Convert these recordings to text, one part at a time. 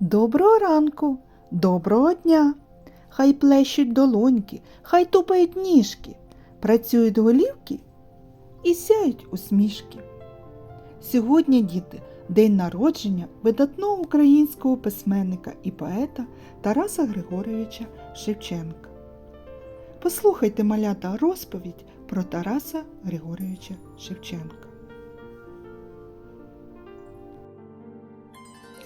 Доброго ранку, доброго дня. Хай плещуть долоньки, хай тупають ніжки, працюють голівки і сяють усмішки. Сьогодні, діти, день народження видатного українського письменника і поета Тараса Григоровича Шевченка. Послухайте малята розповідь про Тараса Григоровича Шевченка.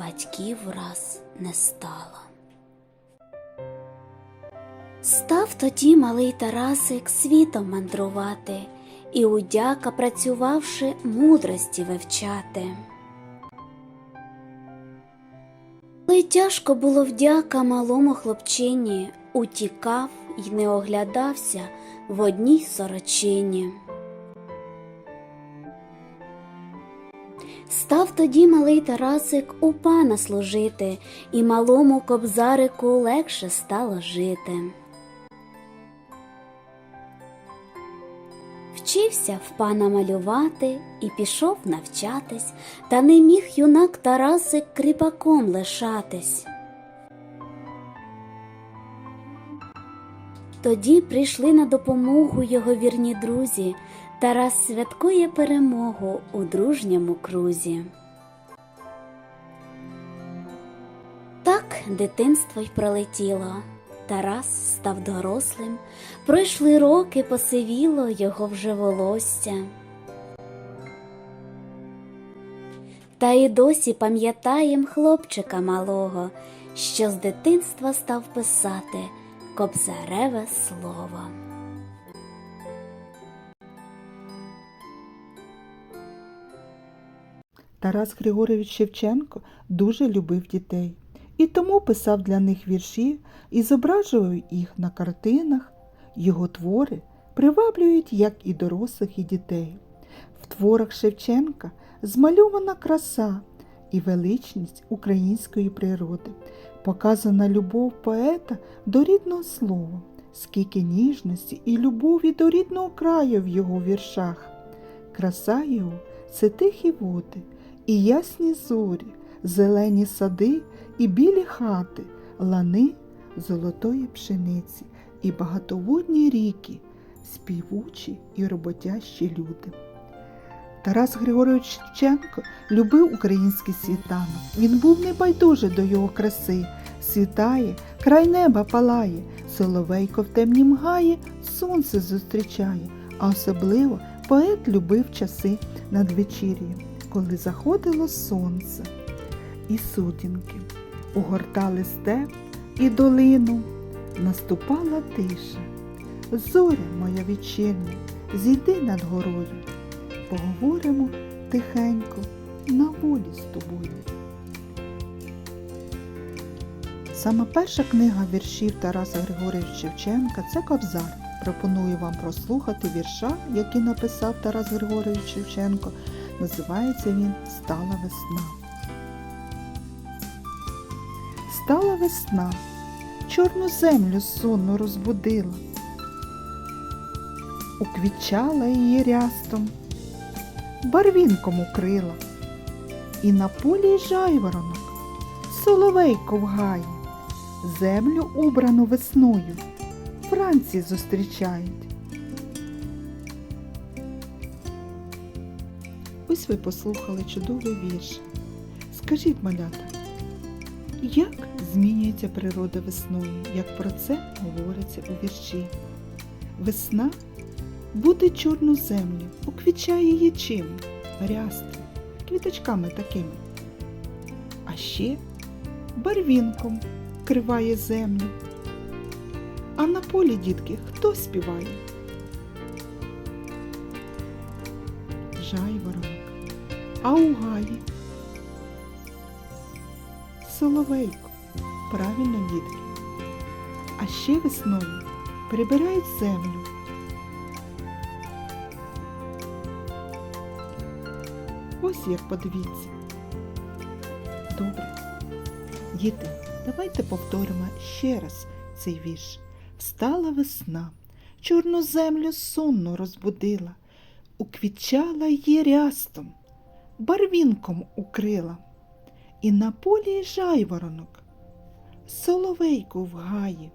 батьків враз не стало. Став тоді малий Тарасик світом мандрувати і удяка працювавши мудрості вивчати. Але тяжко було вдяка малому хлопчині, утікав й не оглядався в одній сорочині. Став тоді малий Тарасик у пана служити, і малому кобзарику легше стало жити. Вчився в пана малювати і пішов навчатись, та не міг юнак Тарасик кріпаком лишатись. Тоді прийшли на допомогу його вірні друзі. Тарас святкує перемогу у дружньому крузі. Так дитинство й пролетіло. Тарас став дорослим, пройшли роки, посивіло його вже волосся. Та й досі пам'ятаєм хлопчика малого, що з дитинства став писати кобзареве слово. Тарас Григорович Шевченко дуже любив дітей і тому писав для них вірші і зображував їх на картинах. Його твори приваблюють як і дорослих, і дітей. В творах Шевченка змальована краса і величність української природи, показана любов поета до рідного слова, скільки ніжності і любові до рідного краю в його віршах. Краса його це тихі води і ясні зорі, зелені сади і білі хати, лани золотої пшениці і багатоводні ріки, співучі і роботящі люди. Тарас Григорович Шевченко любив український світанок. Він був небайдужий до його краси. Світає, край неба палає, соловейко в темнім гаї сонце зустрічає, а особливо поет любив часи надвечір'я, коли заходило сонце і сутінки, угортали степ і долину, наступала тиша. Зоря моя вечірня, зійди над горою, поговоримо тихенько на волі з тобою. Саме перша книга віршів Тараса Григорьовича Шевченка це Кобзар. Пропоную вам прослухати вірша, який написав Тарас Григорович Шевченко. Називається він Стала весна. Стала весна, чорну землю сонно розбудила, уквічала її рястом, барвінком укрила, і на полі жайворонок, соловейко в гаї, землю убрану весною, вранці зустрічають. Ось ви послухали чудовий вірш. Скажіть, малята, як змінюється природа весною, як про це говориться у вірші? Весна буде чорну землю, уквічає її чим? Рястом, квіточками такими. А ще барвінком криває землю. А на полі, дітки, хто співає? Жайворонок. А у гаї? Соловейко. Правильно, дітки. А ще весною прибирають землю. Ось як подивіться. Добре. Діти, давайте повторимо ще раз цей вірш. Встала весна, чорну землю сонно розбудила, уквітчала її рястом, барвінком укрила, і на полі жайворонок, соловейку в гаї,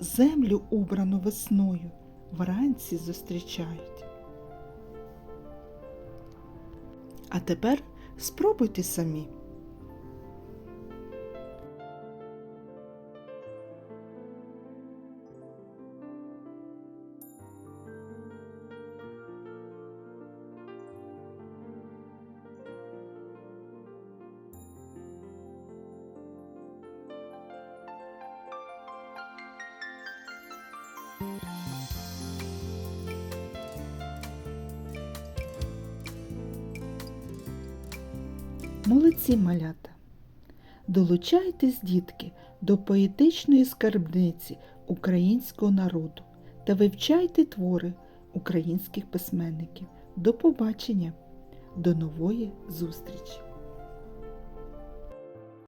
землю убрану весною вранці зустрічають. А тепер спробуйте самі. Молодці малята. Долучайтесь, дітки, до поетичної скарбниці українського народу та вивчайте твори українських письменників. До побачення, до нової зустрічі!